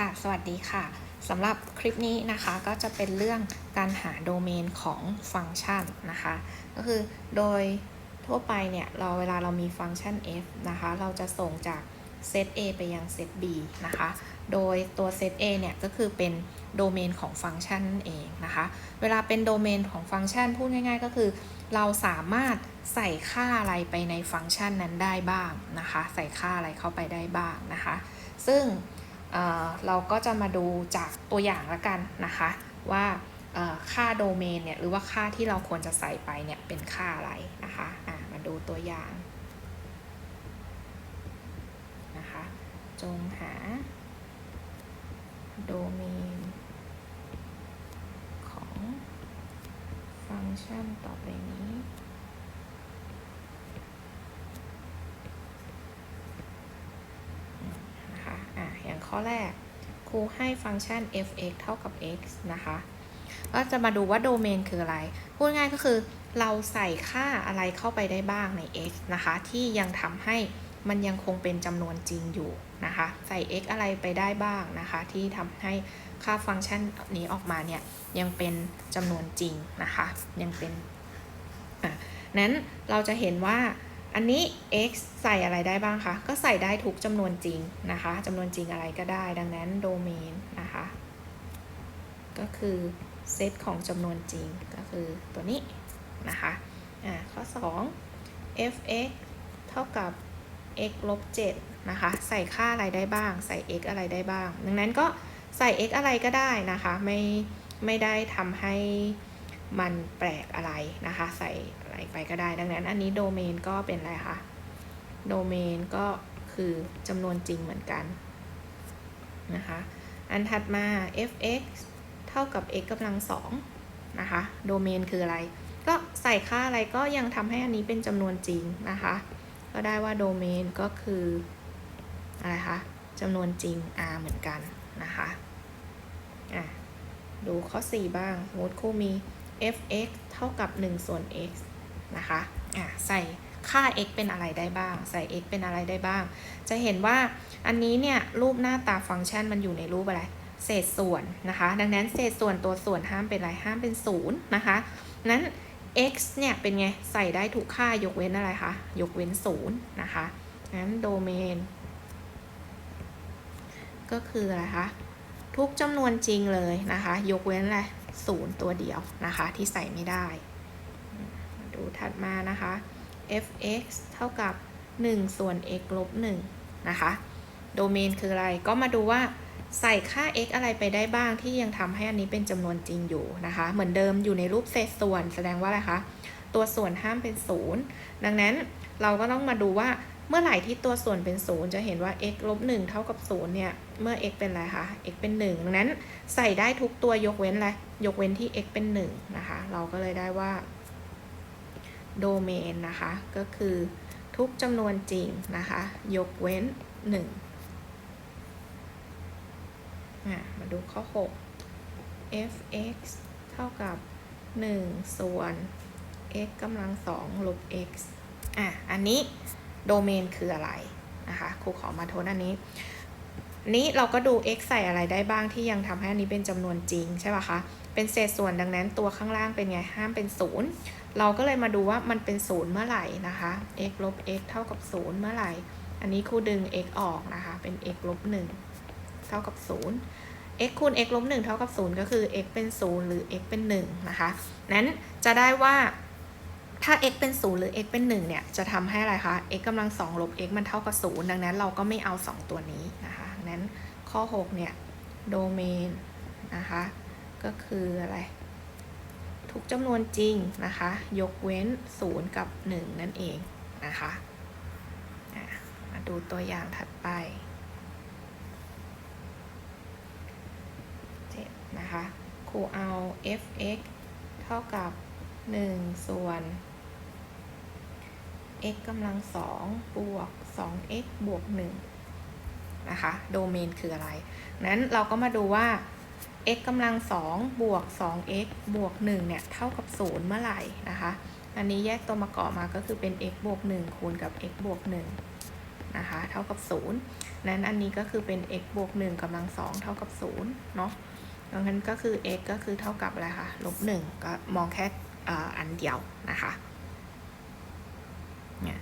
ค่ะ สวัสดีค่ะสำหรับคลิปนี้นะคะก็จะเป็นเรื่องการหาโดเมนของฟังก์ชันนะคะ ก็คือโดยทั่วไปเนี่ยเราเวลาเรามีฟังก์ชัน f นะคะ เราจะส่งจากเซต a ไปยังเซต b นะคะ โดยตัวเซต a เนี่ยก็คือเป็นโดเมนของฟังก์ชันนั่นเองนะคะ เวลาเป็นโดเมนของฟังก์ชันพูดง่ายๆ ก็คือ เราสามารถใส่ค่าอะไรไปในฟังก์ชันนั้นได้บ้างนะคะ ใส่ค่าอะไรเข้าไปได้บ้างนะคะ ซึ่ง เเราก็จะมาดูจากตัวอย่างละกันนะคะ ว่าค่าโดเมนเนี่ยหรือว่าค่าที่เราควรจะใส่ไปเนี่ยเป็นค่าอะไรนะคะะมาดูตัวอย่างนะคะ จงหาโดเมนของฟังก์ชันต่อไปนี้ นะคะอะอย่าง ข้อแรก ครูให้ฟังก์ชัน f(x) เท่ากับ x นะคะ ก็จะมาดูว่าโดเมนคืออะไร พูดง่ายก็คือเราใส่ค่าอะไรเข้าไปได้บ้างใน x นะคะ ที่ยังทำให้มันยังคงเป็นจำนวนจริงอยู่นะคะ ใส่ x อะไรไปได้บ้างนะคะ ที่ทำให้ค่าฟังก์ชันนี้ออกมาเนี่ย ยังเป็นจำนวนจริงนะคะ ยังเป็นอะนั้นเราจะเห็นว่า อันนี้ x ใส่อะไรได้บ้างคะ ก็ใส่ได้ทุกจำนวนจริงนะคะจำนวนจริงอะไรก็ได้ ดังนั้นโดเมนนะคะ ก็คือเซตของจำนวนจริงก็คือตัวนี้นะคะอ่าข้อ 2 f(x) เท่ากับ x ลบ7นะคะ ใส่ค่าอะไรได้บ้าง ใส่ x อะไรได้บ้าง ดังนั้นก็ใส่ x อะไรก็ได้นะคะ ไม่ ไม่ได้ทำให้มันแปลกอะไรนะคะ ใส่ ไรไปก็ได้ ดังนั้นอันนี้โดเมนก็เป็นอะไรคะ โดเมนก็คือจำนวนจริงเหมือนกันนะคะ อันถัดมา f(x) เท่ากับ x กำลังสองนะคะ โดเมนคืออะไร ก็ใส่ค่าอะไรก็ยังทำให้อันนี้เป็นจำนวนจริงนะคะ ก็ได้ว่าโดเมนก็คืออะไรคะจำนวนจริง r เหมือนกันนะคะอะดูข้อ 4 บ้างสมมติครูมี f(x) เท่ากับ 1 ส่วน x นะคะะใส่ค่า x เป็นอะไรได้บ้าง ใส่ x เป็นอะไรได้บ้าง จะเห็นว่าอันนี้เนี่ยรูปหน้าตาฟังก์ชันมันอยู่ในรูปอะไร เศษส่วนนะคะ ดังนั้นเศษส่วนตัวส่วนห้ามเป็นอะไรห้ามเป็นศูนย์นะคะนั้น x เนี่ยเป็นไงใส่ได้ทุกค่ายกเว้นอะไรคะยกเว้นศูนย์นะคะนั้นโดเมน ก็คืออะไรคะทุกจำนวนจริงเลยนะคะ ยกเว้นอะไรศูนย์ตัวเดียวนะคะที่ใส่ไม่ได้ ถูถัดมานะคะ f(x) เท่ากับ 1 ส่วน x ลบ1นะคะ โดเมนคืออะไร ก็มาดูว่าใส่ค่า x อะไรไปได้บ้างที่ยังทำให้อันนี้เป็นจำนวนจริงอยู่นะคะ เหมือนเดิมอยู่ในรูปเศษส่วน แสดงว่าอะไรคะ ตัวส่วนห้ามเป็นศูนย์ดังนั้นเราก็ต้องมาดูว่าเมื่อไหร่ที่ตัวส่วนเป็นศูนย์จะเห็นว่า x ลบ1เท่ากับ 0 เนี่ย เมื่อ x เป็นอะไรคะ x เป็น1ดังนั้นใส่ได้ทุกตัวยกเว้นอะไร ยกเว้นที่ x เป็น1นะคะ เราก็เลยได้ว่า โดเมนนะคะ ก็คือทุกจำนวนจริงนะคะ ยกเว้น1อะมาดูข้อ 6 f(x) เท่ากับ 1 ส่วน x กำลัง 2 ลบ x อะ อันนี้โดเมนคืออะไรนะคะครูขอมาทนอันนี้ นี้เราก็ดู x ใส่อะไรได้บ้างที่ยังทำให้อันนี้เป็นจำนวนจริงใช่ป่ะคะ เป็นเศษส่วนดังนั้นตัวข้างล่างเป็นไง ห้ามเป็นศูนย์ เราก็เลยมาดูว่ามันเป็นศูนย์เมื่อไหร่นะคะ x ลบ x เท่ากับศูนย์เมื่อไหร่ อันนี้ครูดึง x ออกนะคะ เป็น x ลบ1เท่ากับ0 x คูณ x ลบ1เท่ากับ0ก็คือ x เป็น0หรือ x เป็น1นะคะ นั้นจะได้ว่าถ้า x เป็น0หรือ x เป็น1เนี่ย จะทำให้อะไรคะ x กำลัง2ลบ x มันเท่ากับ0ดังนั้นเราก็ไม่เอา2ตัวนี้นะคะนั้นข้อ6เนี่ย โดเมนนะคะ ก็คืออะไร ทุกจำนวนจริงนะคะ ยกเว้น 0 กับ 1 นั่นเองนะคะมาดูตัวอย่างถัดไปนะคะครูเอา f(x) เท่ากับ 1 ส่วน x กำลังสองบวก 2x บวก 1 นะคะ โดเมนคืออะไร นั้นเราก็มาดูว่า x กำลังสองบวก 2x บวก 1 เนี่ย เท่ากับ 0 เมื่อไหร่นะคะ อันนี้แยกตัวประกอบมาก็คือเป็น x บวก 1 คูณกับ x บวก 1 นะคะ เท่ากับ 0 นั้นอันนี้ก็คือเป็น x บวก 1กำลัง 2 เท่ากับ 0 เนาะดังนั้นก็คือ x ก็คือเท่ากับอะไรคะลบ 1 ก็มองแค่อ,อันเดียวนะคะเนี่ย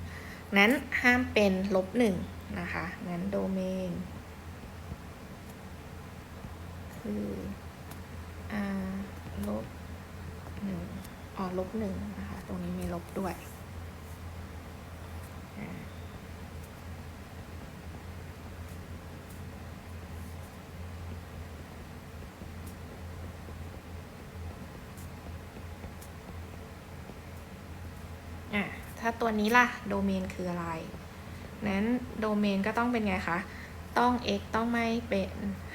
นั้นห้ามเป็นลบ 1 นะคะ งั้นโดเมน คือ r ลบหนึ่งอ๋อ ลบหนึ่งนะคะ ตรงนี้มีลบด้วยอ่าถ้าตัวนี้ล่ะ โดเมนคืออะไร นั้นโดเมนก็ต้องเป็นไงคะ ต้อง x ต้องไม่เป็น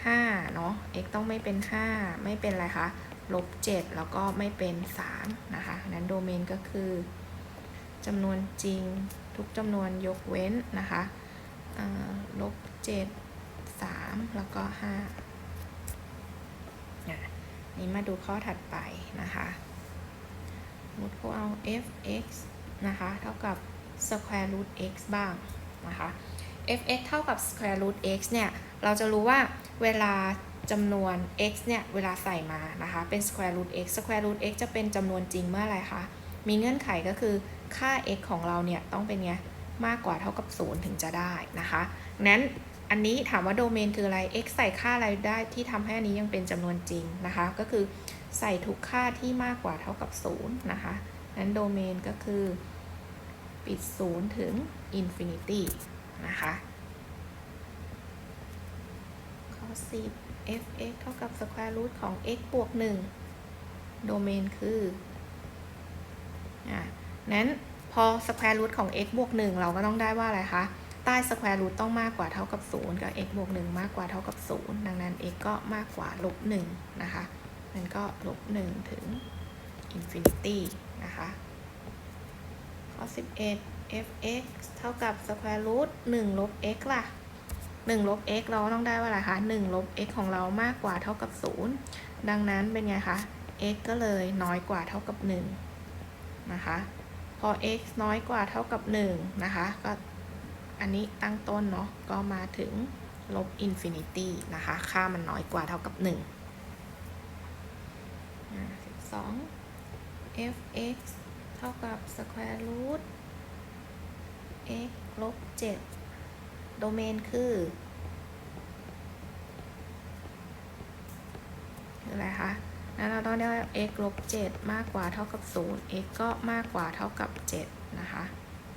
5 เนาะ x ต้องไม่เป็น 5 ไม่เป็นอะไรคะ ลบ 7 แล้วก็ไม่เป็น 3 นะคะ นั้นโดเมนก็คือจำนวนจริงทุกจำนวนยกเว้นนะคะลบ 7 3 แล้วก็5นี้มาดูข้อถัดไปนะคะสมมติกูเอา f(x) นะคะ เท่ากับ square root x บ้างนะคะ f(x) เท่ากับ square root x เนี่ย เราจะรู้ว่าเวลา จำนวน x เนี่ยเวลาใส่มานะคะ เป็น square root x square root x จะเป็นจำนวนจริงเมื่อไรคะ มีเงื่อนไขก็คือค่า x ของเราเนี่ยต้องเป็นไงมากกว่าเท่ากับ 0 ถึงจะได้นะคะ นั้นอันนี้ถามว่าโดเมนคืออะไร x ใส่ค่าอะไรได้ที่ทำให้อันนี้ยังเป็นจำนวนจริงนะคะ ก็คือใส่ทุกค่าที่มากกว่าเท่ากับ 0 นะคะ นั้นโดเมนก็คือปิด 0 ถึง infinity นะคะข้อ10 f(x) เท่ากับ square root ของ x บวก 1 โดเมนคืออะนั้นพอ square root ของ x บวก 1 เราก็ต้องได้ว่าอะไรคะ ใต้ square root ต้องมากกว่าเท่ากับ 0 กับ x บวก 1 มากกว่าเท่ากับ 0 ดังนั้น x ก็มากกว่าลบ1นะคะนั้นก็ลบ1ถึง infinity นะคะข้อ11 f(x) เท่ากับ square root 1ลบ x ล่ะ 1ลบ x เราต้องได้ว่าอะไรคะ1ลบ x ของเรามากกว่าเท่ากับ 0 ดังนั้นเป็นไงคะ x ก็เลยน้อยกว่าเท่ากับ 1 นะคะ พอ x น้อยกว่าเท่ากับ 1 นะคะ ก็อันนี้ตั้งต้นเนาะ ก็มาถึงลบ infinity นะคะ ค่ามันน้อยกว่าเท่ากับ1อ่า12 f(x) เท่ากับ square root x ลบ 7 ดเมนคืออะไรคะนั้นเราต้องได้ x ลบ7มากกว่าเท่ากับ 0 x ก็มากกว่าเท่ากับ 7 นะคะ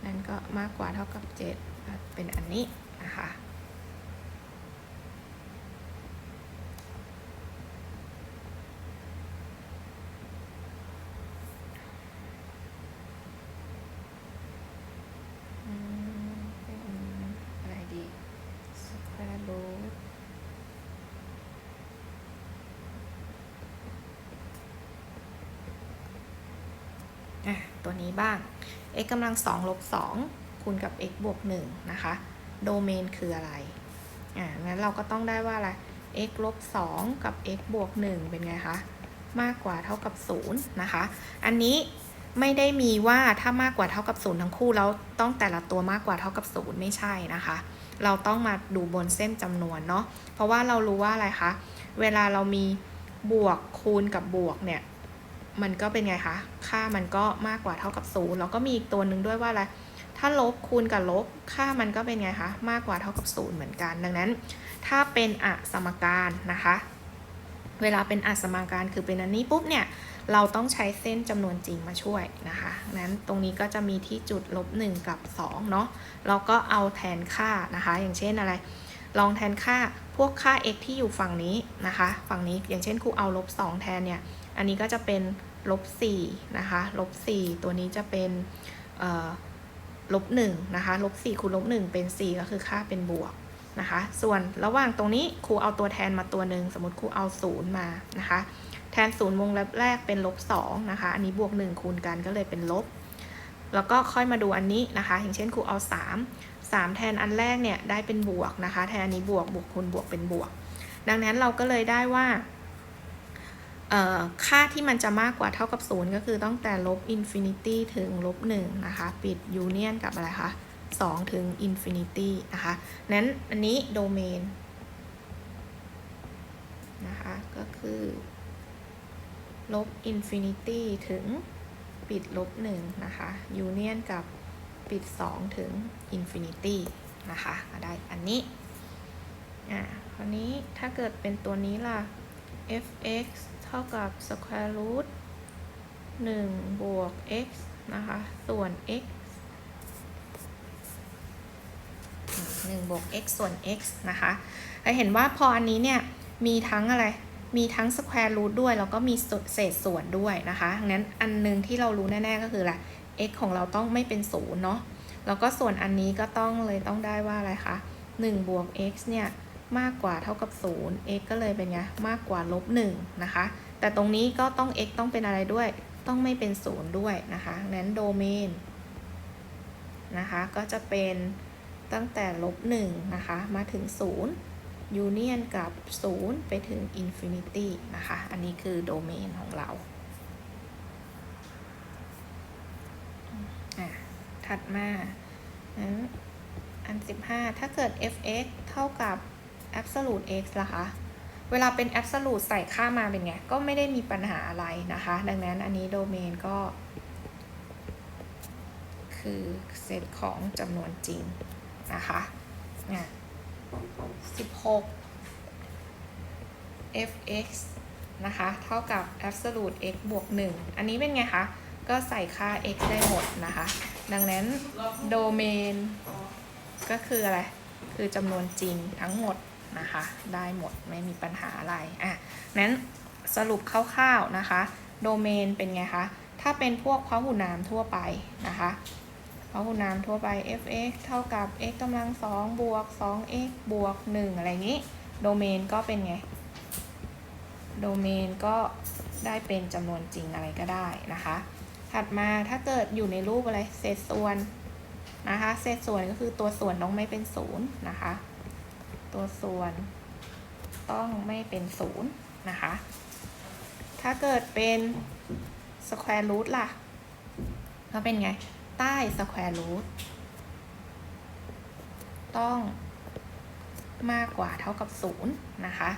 นั่นก็มากกว่าเท่ากับ 7 เป็นอันนี้นะคะ อืมเป็นอะไรดี square root อะ ตัวนี้บ้าง x กำลัง2ลบ2คูณกับ x บวก1นะคะ โดเมนคืออะไร อะงั้นเราก็ต้องได้ว่าอะไร x ลบ2กับ x บวก1เป็นไงคะ มากกว่าเท่ากับ0นะคะ อันนี้ไม่ได้มีว่าถ้ามากกว่าเท่ากับ0ทั้งคู่แล้วต้องแต่ละตัวมากกว่าเท่ากับ0ไม่ใช่นะคะ เราต้องมาดูบนเส้นจำนวนเนาะ เพราะว่าเรารู้ว่าอะไรคะ เวลาเรามีบวกคูณกับบวกเนี่ย มันก็เป็นไงคะ ค่ามันก็มากกว่าเท่ากับศูนย์แล้วก็มีอีกตัวหนึ่งด้วยว่าอะไร ถ้าลบคูณกับลบ ค่ามันก็เป็นไงคะ มากกว่าเท่ากับศูนย์เหมือนกัน ดังนั้น ถ้าเป็นอสมการนะคะ เวลาเป็นอสมการคือเป็นอันนี้ปุ๊บเนี่ย เราต้องใช้เส้นจำนวนจริงมาช่วยนะคะ นั้นตรงนี้ก็จะมีที่จุดลบ1กับ2เนาะเราก็เอาแทนค่านะคะ อย่างเช่นอะไร ลองแทนค่าพวกค่า x ที่อยู่ฝั่งนี้นะคะ ฝั่งนี้อย่างเช่นครูเอาลบ2แทนเนี่ย อันนี้ก็จะเป็นลบ4นะคะลบ4ตัวนี้จะเป็นลบ1นะคะลบ4คูณลบ1เป็น 4 ก็คือค่าเป็นบวกนะคะ ส่วนระหว่างตรงนี้ครูเอาตัวแทนมาตัวหนึ่งสมมติครูเอา 0 มานะคะ แทน 0 วงเล็บแรกเป็นลบ2นะคะ อันนี้บวก 1 คูณกันก็เลยเป็นลบ แล้วก็ค่อยมาดูอันนี้นะคะ อย่างเช่นครูเอา 3 3 แทนอันแรกเนี่ยได้เป็นบวกนะคะ แทนอันนี้บวกบวกคูณบวกเป็นบวก ดังนั้นเราก็เลยได้ว่าค่าที่มันจะมากกว่าเท่ากับ 0 ก็คือตั้งแต่ลบอินฟินิตี้ถึงลบ1นะคะ ปิดยูเนียนกับอะไรคะ2ถึง infinity นะคะ นั้นอันนี้โดเมนนะคะ ก็คือลบ infinity ถึงปิดลบ1นะคะ union กับ ปิด 2 ถึง infinity นะคะก็ได้อันนี้อ่าคราวนี้ถ้าเกิดเป็นตัวนี้ล่ะ f(x) เท่ากับ square root 1 บวก x นะคะ ส่วน x หนึ่งบวก x ส่วน x นะคะจะเห็นว่าพออันนี้เนี่ย มีทั้งอะไร มีทั้ง square root ด้วย แล้วก็มีเศษส่วนด้วยนะคะงั้นอันหนึงที่เรารู้แน่ ๆ ก็คืออะไร x ของเราต้องไม่เป็นศูนย์เนาะแล้วก็ส่วนอันนี้ก็ต้องเลยต้องได้ว่าอะไรคะ1บวก x เนี่ยมากกว่าเท่ากับ 0 x ก็เลยเป็นไงมากกว่าลบ1นะคะ แต่ตรงนี้ก็ต้อง x ต้องเป็นอะไรด้วย ต้องไม่เป็น 0 ด้วยนะคะนั้นโดเมนนะคะก็จะเป็นตั้งแต่ลบ1นะคะมาถึง 0 ยูเนียนกับ 0 ไปถึง infinity นะคะ อันนี้คือโดเมนของเรา อะ ถัดมาอัน 15 ถ้าเกิด f(x) เท่ากับ absolute x ล่ะคะ เวลาเป็น absolute ใส่ค่ามาเป็นไง ก็ไม่ได้มีปัญหาอะไรนะคะ ดังนั้นอันนี้โดเมนก็ คือเซตของจำนวนจริงนะคะอะ16 fx นะคะ เท่ากับ absolute x บวก 1 อันนี้เป็นไงคะ ก็ใส่ค่า x ได้หมดนะคะ ดังนั้นโดเมนก็คืออะไร คือจำนวนจริงทั้งหมดนะคะ ได้หมดไม่มีปัญหาอะไร อะ นั้นสรุปคร่าวๆนะคะ โดเมนเป็นไงคะ ถ้าเป็นพวกพหุนามทั่วไปนะคะพหุนามทั่วไป f(x) เท่ากับ x กำลัง2บวก 2x บวก 1 อะไรอย่างนี้ โดเมนก็เป็นไง โดเมนก็ได้เป็นจำนวนจริงอะไรก็ได้นะคะ ถัดมาถ้าเกิดอยู่ในรูปอะไรเศษส่วนนะคะ เศษส่วนก็คือตัวส่วนต้องไม่เป็นศูนย์นะคะ ตัวส่วนต้องไม่เป็นศูนย์นะคะ ถ้าเกิดเป็นสแควร์รูทล่ะก็เป็นไง ใต้สแควร์รูทต้องมากกว่าเท่ากับศูนย์นะคะ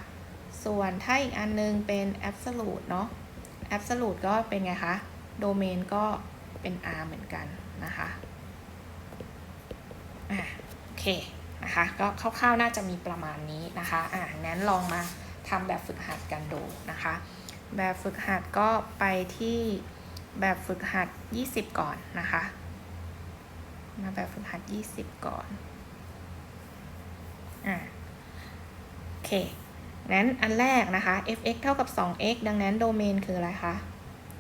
ส่วนถ้าอีกอันนึงเป็น absolute เนาะ absolute ก็เป็นไงคะ โดเมนก็เป็น R เหมือนกันนะคะอะโอเคนะคะก็คร่าวๆน่าจะมีประมาณนี้นะคะอะงั้นลองมาทำแบบฝึกหัดกันดูนะคะ แบบฝึกหัดก็ไปที่แบบฝึกหัด 20 ก่อนนะคะมาแบบฝึกหัด 20 ก่อนอะโอเคงั้นอันแรกนะคะ f(x) เท่ากับ 2x ดังนั้นโดเมนคืออะไรคะ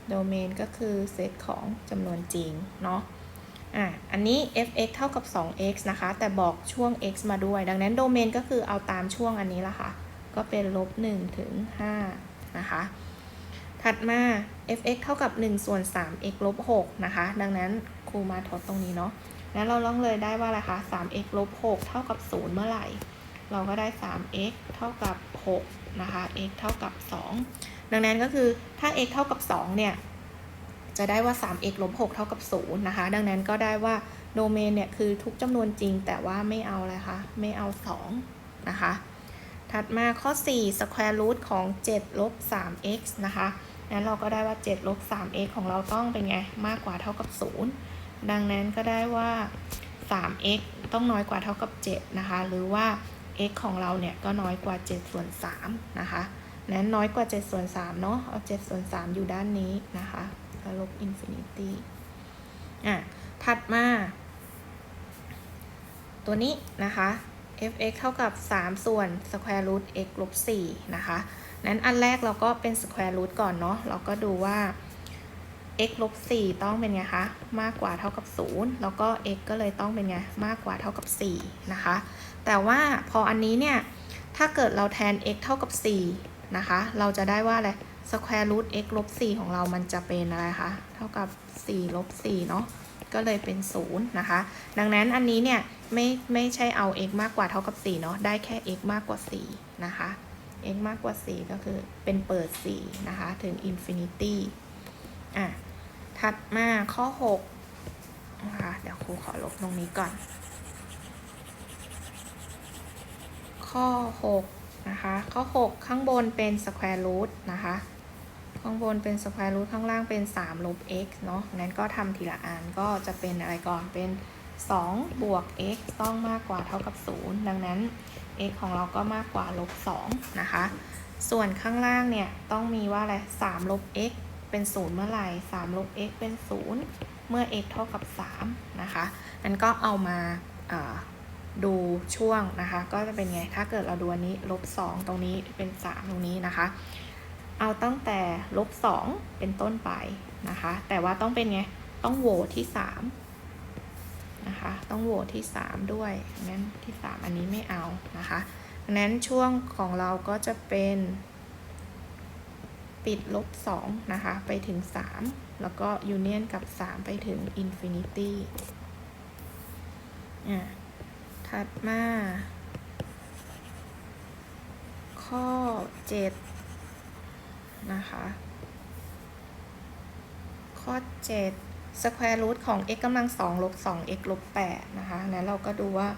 โดเมนก็คือเซตของจำนวนจริงเนาะอะอันนี้ f(x) เท่ากับ 2x นะคะ แต่บอกช่วง x มาด้วย ดังนั้นโดเมนก็คือเอาตามช่วงอันนี้ละค่ะ ก็เป็นลบ1ถึง5นะคะ ถัดมา f(x) เท่ากับ 1 ส่วน 3x ลบ6นะคะ ดังนั้นครูมาทดตรงนี้เนาะงั้นเราลองเลยได้ว่าอะไรคะ 3x ลบ6เท่ากับ 0 เมื่อไหร่ เราก็ได้ 3x เท่ากับ6นะคะ x เท่ากับ 2 ดังนั้นก็คือถ้า x เท่ากับ 2 เนี่ย จะได้ว่า 3x ลบ6เท่ากับ0นะคะ ดังนั้นก็ได้ว่าโดเมนเนี่ยคือทุกจำนวนจริง แต่ว่าไม่เอาอะไรคะ ไม่เอา 2 นะคะ ถัดมาข้อ 4 square root ของ 7 ลบ 3x นะคะงั้นเราก็ได้ว่า 7 ลบ 3x ของเราต้องเป็นไง มากกว่าเท่ากับ 0 ดังนั้นก็ได้ว่า 3x ต้องน้อยกว่าเท่ากับ 7 นะคะ หรือว่า x ของเราเนี่ยก็น้อยกว่า 7 ส่วน 3 นะคะ นั้นน้อยกว่า7ส่วน3เนาะเอา7ส่วน3อยู่ด้านนี้นะคะแล้วลบอินฟินิตี้อะถัดมา ตัวนี้นะคะ f(x) เท่ากับ 3 ส่วน square root x ลบ4นะคะ นั้นอันแรกเราก็เป็น square root ก่อนเนาะ เราก็ดูว่า x ลบ4ต้องเป็นไงคะ มากกว่าเท่ากับ 0 แล้วก็ x ก็เลยต้องเป็นไง มากกว่าเท่ากับ4นะคะ แต่ว่าพออันนี้เนี่ย ถ้าเกิดเราแทน x เท่ากับ4 นะคะ เราจะได้ว่าอะไร square root x ลบ4ของเรามันจะเป็นอะไรคะ เท่ากับ4ลบ4เนาะ ก็เลยเป็น 0 นะคะ ดังนั้นอันนี้เนี่ยไม่ไม่ใช่เอา x มากกว่าเท่ากับ4เนาะ ได้แค่ x มากกว่า 4 นะคะ x มากกว่า 4 ก็คือเป็นเปิด 4 นะคะ ถึง infinity อะ ถัดมาข้อ 6 นะคะ เดี๋ยวครูขอลบตรงนี้ก่อน ข้อ 6 นะคะ ข้อ 6 ข้างบนเป็น square root นะคะ ข้างบนเป็น square root ข้างล่างเป็น3ลบ x เนาะนั้นก็ทำทีละอันก็จะเป็นอะไรก่อนเป็น 2 บวก x ต้องมากกว่าเท่ากับ 0 ดังนั้น x ของเราก็มากกว่าลบ2นะคะ ส่วนข้างล่างเนี่ยต้องมีว่าอะไร3ลบ x เป็น 0 เมื่อไหร่3ลบ x เป็น 0 เมื่อ x เท่ากับ3นะคะนั้นก็เอามา ดูช่วงนะคะ ก็จะเป็นไง ถ้าเกิดเราดูอันนี้ลบ2ตรงนี้เป็น 3 ตรงนี้นะคะ เอาตั้งแต่ลบ2เป็นต้นไปนะคะ แต่ว่าต้องเป็นไง ต้องโหวตที่3นะคะ ต้องโหวตที่ 3 ด้วยงั้นที่ 3 อันนี้ไม่เอานะคะนั้นช่วงของเราก็จะเป็นปิดลบ2นะคะ ไปถึง 3 แล้วก็ยูเนียนกับ 3 ไปถึงอินฟินิตี้อะ ถัดมา ข้อ 7 นะคะ ข้อ 7 square root ของ x กำลัง2ลบ 2x ลบ8นะคะนั้นเราก็ดูว่า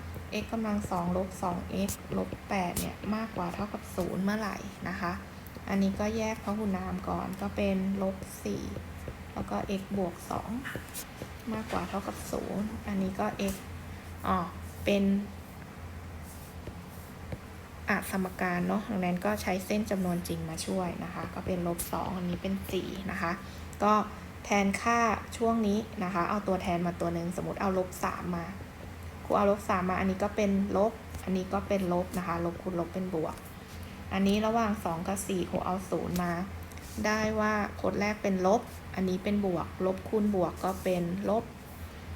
x กำลัง2ลบ 2x ลบ8เนี่ย มากกว่าเท่ากับ0เมื่อไหร่นะคะ อันนี้ก็แยกพหุนามก่อนก็เป็นลบ4แล้วก็ x บวก2มากกว่าเท่ากับ0อันนี้ก็ x อ๋อ เป็นอาสมการเนาะดังนั้นก็ใช้เส้นจำนวนจริงมาช่วยนะคะ ก็เป็นลบ2อันนี้เป็น4นะคะ ก็แทนค่าช่วงนี้นะคะ เอาตัวแทนมาตัวหนึ่งสมมติเอาลบ3มาครูเอาลบ3มา อันนี้ก็เป็นลบ อันนี้ก็เป็นลบนะคะ ลบคูณลบเป็นบวก อันนี้ระหว่าง2กับ4ครูเอา0มา ได้ว่าโคดแรกเป็นลบ อันนี้เป็นบวก ลบคูณบวกก็เป็นลบ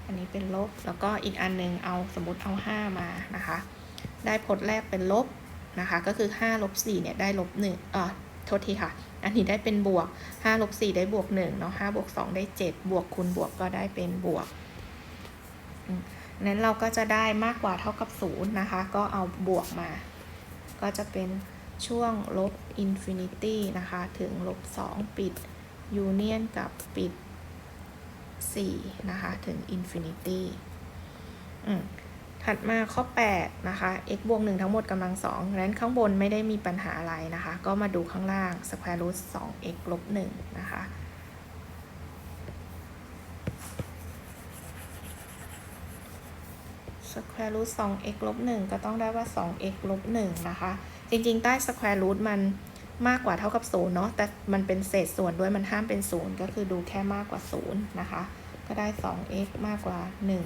อันนี้เป็นลบ แล้วก็อีกอันหนึงเอาสมมติเอา 5 มานะคะ ได้ผลแรกเป็นลบนะคะ ก็คือ5ลบ4เนี่ยได้ลบ1เอ่อโทษทีค่ะ อันนี้ได้เป็นบวก5ลบ4ได้บวก1เนาะ5บวก2ได้7 บวกคูณบวกก็ได้เป็นบวกนั้นเราก็จะได้มากกว่าเท่ากับ0นะคะ ก็เอาบวกมา ก็จะเป็นช่วงลบอินฟินิตี้นะคะ ถึงลบ2ปิดยูเนียนกับปิด 4 นะคะ ถึงอินฟินิตี้ถัดมาข้อ 8 นะคะ x บวก 1 ทั้งหมดกำลัง2ดังนั้นข้างบนไม่ได้มีปัญหาอะไรนะคะ ก็มาดูข้างล่าง square root 2x ลบ1นะคะ square root 2x ลบ1ก็ต้องได้ว่า 2x ลบ1นะคะ จริง ๆ ใต้ square root มัน มากกว่าเท่ากับ0เนาะแต่มันเป็นเศษส่วนด้วยมันห้ามเป็น0ก็คือดูแค่มากกว่า0นย์นะคะก็ได้ 2x มากกว่า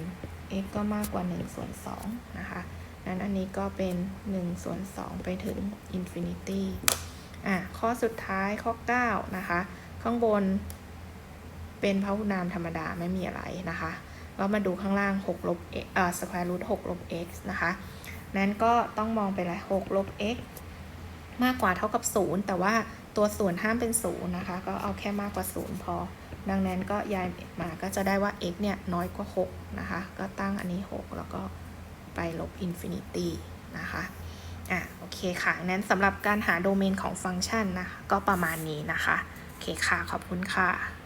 1 x ก็มากกว่า1ส่วน2นะคะนั้นอันนี้ก็เป็น1ส่วน2ไปถึง infinity อะข้อสุดท้ายข้อ 9 นะคะ ข้างบนเป็นพหุนามธรรมดาไม่มีอะไรนะคะก็มาดูข้างล่าง6ลบ x อ่า square root 6ลบ x นะคะ นั้นก็ต้องมองไปเลย6ลบ x มากกว่าเท่ากับ 0 แต่ว่าตัวส่วนห้ามเป็น0นะคะ ก็เอาแค่มากกว่า 0 พอ ดังนั้นก็ย้ายมาก็จะได้ว่า x เนี่ยน้อยกว่า 6 นะคะ ก็ตั้งอันนี้ 6 แล้วก็ไปลบอินฟินิตี้นะคะอะโอเคค่ะ นั้นสำหรับการหาโดเมนของฟังก์ชันนะคะ ก็ประมาณนี้นะคะ โอเคค่ะ ขอบคุณค่ะ